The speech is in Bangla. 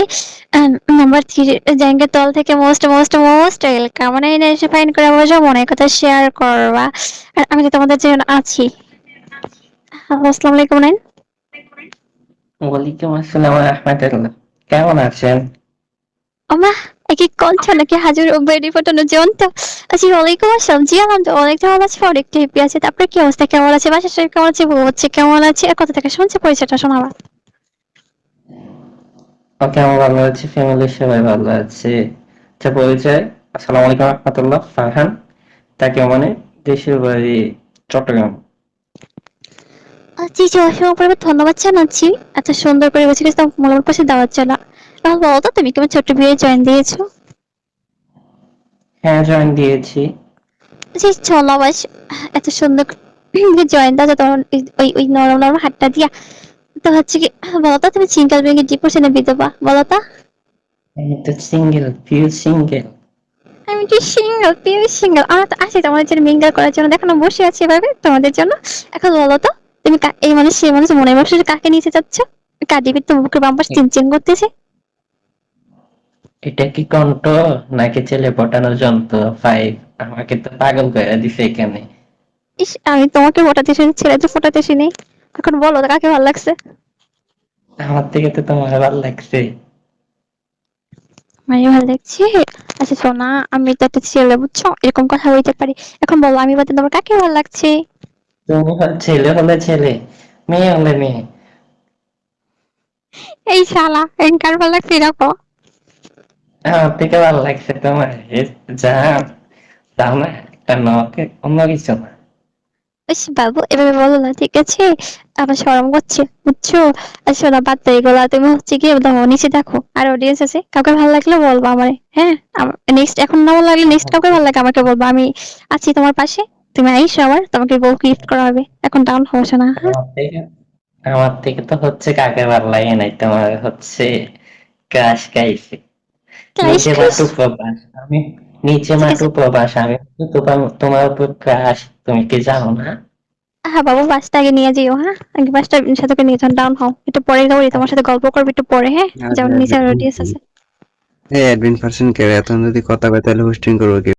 ওকে নাম্বার থ্রি র্যাঙ্কের তল থেকে মোস্ট মোস্ট মোস্ট ওয়েলকাম মানে এসে ফাইন করে বসে মনের কথা শেয়ার করবা। আর আমি তো তোমাদের জন্য আছি। আসসালামু আলাইকুম নাইন। ওয়ালাইকুম আসসালাম রহমতুল্লাহ। কেমন আছেন? ওমা একই কণ্ঠ নাকি হাজুর বেডি ফোটানো ওয়ালাইকুম আসসালাম। জি আলহামদুলিল্লাহ অনেকটা ভালো আছে অনেকটা হ্যাপি আছে। তারপরে কি অবস্থা? কেমন আছে? বাসার শরীর কেমন আছে? বউ হচ্ছে কেমন আছে? আর কোথা থেকে শুনছে পরিচয়টা শোনাবা। ওকে আমি ভালো আছি? ফ্যামিলির সবাই ভালো আছে। আচ্ছা পরিচয়? আসসালামু আলাইকুম রহমতুল্লাহ ফারহান। তাকে মানে দেশের বাড়ি চট্টগ্রাম। জি জি অসংখ্য পরিমাণ ধন্যবাদ জানাচ্ছি। এত সুন্দর করে গেছে মূলত পাশে এখন বলো তো তুমি কেমন ছোট্ট বিয়ে জয়েন দিয়েছ? হ্যাঁ জয়েন দিয়েছি। জি চলো বাস এত সুন্দর জয়েন দাও তোমার ওই ওই নরম নরম হাতটা দিয়া তো হচ্ছে কি তুমি সিঙ্গেল বিধবা আমি তো সিঙ্গেল সিঙ্গেল আমি কি সিঙ্গেল পিওর সিঙ্গেল আমরা তো আছি তোমাদের জন্য মিঙ্গেল করার জন্য। দেখো না বসে আছি এভাবে তোমাদের জন্য। এখন তুমি এই মানুষ সেই মানুষ মনে বসে কাকে নিতে চাচ্ছ? তো বুকের বাম্পার চিনচিন করতেছে। এটা কি কণ্ঠ নাকি ছেলে পটানোর যন্ত্র? ফাইভ আমাকে তো পাগল করে দিছে এখানে। ইস আমি তোমাকে ফোটাতে শুনি ছেলে তো ফোটাতে শুনি এখন বলো কাকে ভালো লাগছে? আমার থেকে তো তোমার ভালো লাগছে। আমি ভালো লাগছে? আচ্ছা সোনা আমি তো একটা ছেলে বুঝছ? এরকম কথা পারি। এখন বলো আমি বলতে তোমার কাকে ভালো লাগছে? তুমি হল ছেলে হলে ছেলে মেয়ে হলে মেয়ে। এই শালা কার ভালো লাগছে এরকম আমার থেকে ভালো লাগছে তোমার জান একটা নকে অন্য কিছু না। ইস বাবু এভাবে বলো না ঠিক আছে? আমার সরম করছে বুঝছ? আর শোনা বাদ এগুলা। তুমি হচ্ছে কি দেখো নিচে দেখো। আর অডিয়েন্স আছে কাউকে ভালো লাগলে বলব আমারে হ্যাঁ? নেক্সট এখন না ভালো লাগলে নেক্সট কাউকে ভালো লাগে আমাকে বলব। আমি আছি তোমার পাশে তুমি আইসো আমার তোমাকে বউ গিফট করা হবে। এখন ডাউন হব না হ্যাঁ? আমার থেকে তো হচ্ছে কাকে ভালো লাগে নাই তোমার হচ্ছে ক্রাশ খাইছে আমি নিচে মাটু প্রবাস আমি তোমার তোমার উপর ক্রাশ তুমি কি জানো না? হ্যাঁ বাবু বাসটা আগে নিয়ে যেও হ্যাঁ? আগে বাসটা সাথে নিয়ে যান ডাউন হও। একটু পরে গাড়ি তোমার সাথে গল্প করবে একটু পরে হ্যাঁ? আচ্ছা, যেমন নিচে আচ্ছা, অডিয়েন্স আছে। এই অ্যাডমিন পার্সন কে এত যদি কথা কয় তাহলে হোস্টিং করব কি?